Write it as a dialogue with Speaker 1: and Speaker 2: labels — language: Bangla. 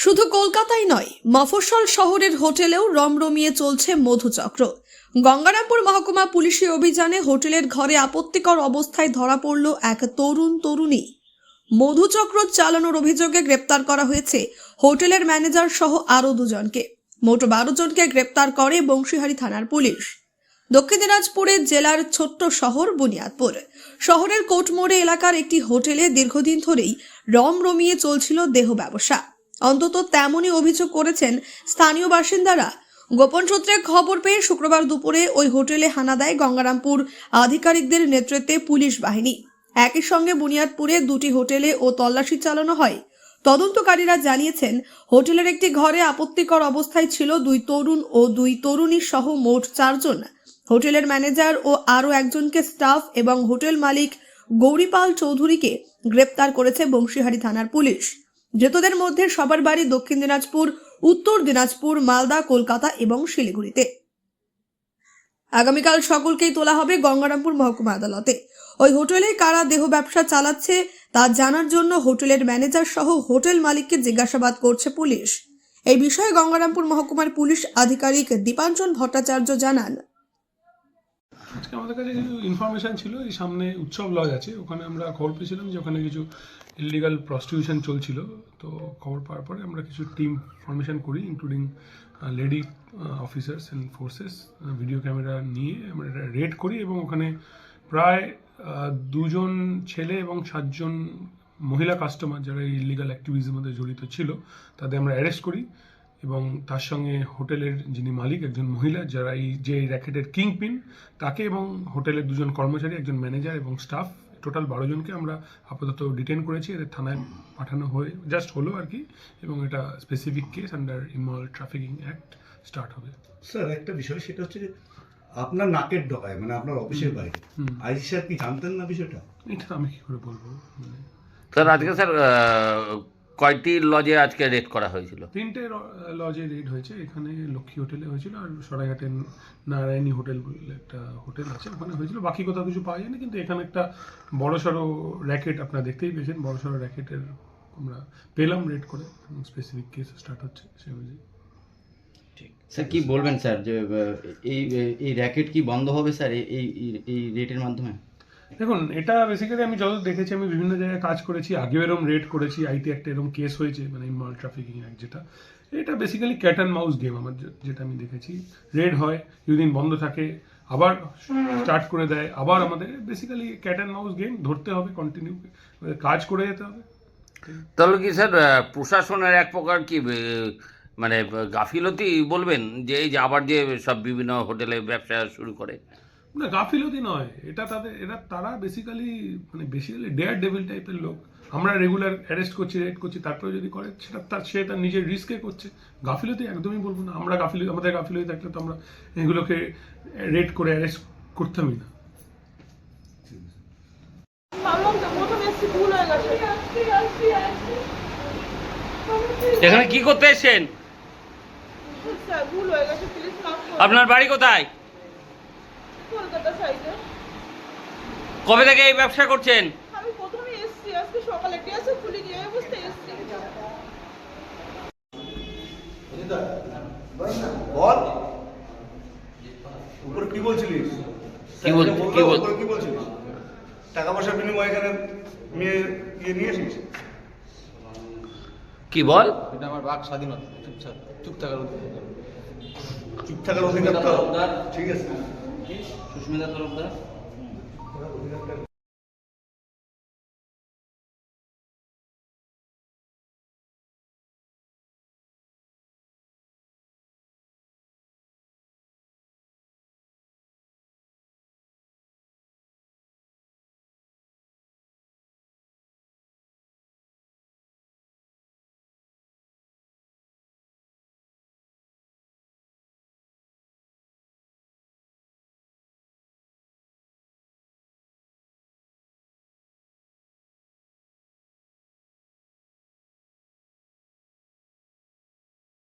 Speaker 1: শুধু কলকাতায় নয়, মফস্বল শহরের হোটেলেও রমরমিয়ে চলছে মধুচক্র। গঙ্গারামপুর মহকুমা পুলিশি অভিযানে হোটেলের ঘরে আপত্তিকর অবস্থায় ধরা পড়ল এক তরুণ তরুণী। মধুচক্র চালানোর অভিযোগে গ্রেপ্তার করা হয়েছে হোটেলের ম্যানেজার সহ আরও দুজনকে। মোট বারো জনকে গ্রেপ্তার করে বংশীহারি থানার পুলিশ। দক্ষিণ দিনাজপুরের জেলার ছোট্ট শহর বুনিয়াদপুর। শহরের কোটমোড়ে এলাকার একটি হোটেলে দীর্ঘদিন ধরেই রমরমিয়ে চলছিল দেহ ব্যবসা। অন্তত তেমনই অভিযোগ করেছেন স্থানীয় বাসিন্দারা। গোপন সূত্রে খবর পেয়ে শুক্রবার দুপুরে ওই হোটেলে হানা দেয় গঙ্গারামপুর আধিকারিকদের নেতৃত্বে পুলিশ বাহিনী। একই সঙ্গে বুনিয়াদপুরে দুটি হোটেলে ও তল্লাশি চালানো হয়। তদন্তকারীরা জানিয়েছেন, হোটেলের একটি ঘরে আপত্তিকর অবস্থায় ছিল দুই তরুণ ও দুই তরুণী সহ মোট চারজন। হোটেলের ম্যানেজার ও আরও একজনকে স্টাফ এবং হোটেল মালিক গৌরীপাল চৌধুরীকে গ্রেপ্তার করেছে বংশীহারি থানার পুলিশ। ধৃতদের মধ্যে সবার বাড়ি দক্ষিণ দিনাজপুর, উত্তর দিনাজপুর, মালদা, কলকাতা এবং শিলিগুড়িতে। আগামীকাল সকলকেই তোলা হবে গঙ্গারামপুর মহকুমা আদালতে। ওই হোটেলে কারা দেহ ব্যবসা চালাচ্ছে তা জানার জন্য হোটেলের ম্যানেজার সহ হোটেল মালিককে জিজ্ঞাসাবাদ করছে পুলিশ। এই বিষয়ে গঙ্গারামপুর মহকুমার পুলিশ আধিকারিক দীপাঞ্জন ভট্টাচার্য জানান।
Speaker 2: আজকে আমাদের কাছে ইনফরমেশন ছিল, এই সামনে উৎসব লজ আছে, ওখানে আমরা খবর পেয়েছিলাম যে ওখানে কিছু ইলিগাল প্রস্টিটিউশন চলছিল, তো খবর পাওয়ার পরে আমরা কিছু টিম ফরমেশন করি including lady officers and forces video camera নিয়ে আমরা এটা রেড করি এবং ওখানে প্রায় দুজন ছেলে এবং সাতজন মহিলা কাস্টমার যারা এই ইলিগাল অ্যাক্টিভিটির মধ্যে জড়িত ছিল, তাদের আমরা অ্যারেস্ট করি এবং তার সঙ্গে হোটেলের যিনি মালিক, একজন মহিলা যারা এই যে র্যাকেটের কিং পিন তাকে এবং হোটেলের দুজন কর্মচারী, একজন ম্যানেজার এবং স্টাফ টোটাল বারো জনকে আমরা আপাতত ডিটেন করেছি এদের থানায় পাঠানো হয়ে জাস্ট হলো আর কি এবং এটা specific case under immoral trafficking act start হবে।
Speaker 3: স্যার একটা বিষয় সেটা হচ্ছে যে আপনার নাকের ডকায় মানে আপনার অফিসের বাইরে
Speaker 2: হুম।
Speaker 3: আইজি স্যার কি জানতেন না বিষয়টা?
Speaker 2: এটা আমি কি করে বলব? মানে
Speaker 4: স্যার আজকে স্যার কয়টি লজে আজকে রেড করা হয়েছিল?
Speaker 2: তিনটে লজে রেড হয়েছে। এখানে লক্ষ্মী হোটেলে হয়েছিল আর সরাইঘাটের নারায়ণী হোটেল বলে একটা হোটেল আছে। ওখানে হয়েছিল। বাকি কোথাও কিছু পাওয়া যায়নি কিন্তু এখানে একটা বড় সড়ো র্যাকেট আপনারা দেখতেই পেয়েছেন। বড় সড়ো র্যাকেটের আমরা পেলাম রেড করে। স্পেসিফিক কেস স্টার্ট হচ্ছে সে অনুযায়ী।
Speaker 5: স্যার কি বলবেন স্যার? যে এই এই র্যাকেট কি বন্ধ হবে স্যার এই- এই রেটের মাধ্যমে?
Speaker 2: দেখুন, এটা বেসিক্যালি আমি যত দেখেছি, আমি বিভিন্ন জায়গায় কাজ করেছি, আগেও এরকম রেড করেছি আইটি একটা এরকম কেস হয়েছে মানে মাল ট্রাফিকিং অ্যাক্ট যেটা। এটা basically cat and mouse game আমার যেটা আমি দেখেছি। রেড হয় কিছুদিন বন্ধ থাকে, আবার স্টার্ট করে দেয়, আবার আমাদের basically cat and mouse game ধরতে হবে কন্টিনিউ কাজ করে যেতে হবে।
Speaker 4: তাহলে কি স্যার প্রশাসনের এক প্রকার কি মানে গাফিলতি বলবেন যে এই যে আবার যে সব বিভিন্ন হোটেলে ব্যবসা শুরু করে?
Speaker 2: না গাফিলতি নয়। এটা তাদের এরা তারা বেসিক্যালি মানে বেসিক্যালি ডেয়ার ডেভিল টাইপের লোক। আমরা রেগুলার অ্যারেস্ট করছি রেড করছি তারপরে যদি করে সেটা তার সে তার নিজের রিস্কে করছে। গাফিলতি একদমই বলব না। আমরা গাফিলতি আমাদের গাফিলতি থাকলে তো আমরা এগুলোকে রেড করে অ্যারেস্ট করতামই না।
Speaker 4: এখানে কি করতে এসেছেন?
Speaker 6: স্যার ভুল হয়ে গেছে। প্লিজ মাফ করুন।
Speaker 4: আপনার বাড়ি কোথায়?
Speaker 6: কলকাতা সাইডে।
Speaker 4: কবে থেকে এই ব্যবসা করছেন?
Speaker 6: আমি প্রথমে এসছি আজকে সকালে গ্যাসে খুলি নিয়ে বুঝতে এসছি।
Speaker 3: বল। উপরে কি বলছিলিস?
Speaker 4: কি বল- কি বল-
Speaker 3: কি বলছিলিস? টাকা পয়সা বিনিময়ে এখানে মেয়ে ইয়ে নিয়েছিস?
Speaker 4: কি বল?
Speaker 7: এটা আমার বাক স্বাধীনতা চুপচাপ চুপ থাকার অধিকার।
Speaker 3: চুপ থাকার অধিকার ঠিক আছে।
Speaker 5: সুস্মিতা তরফদার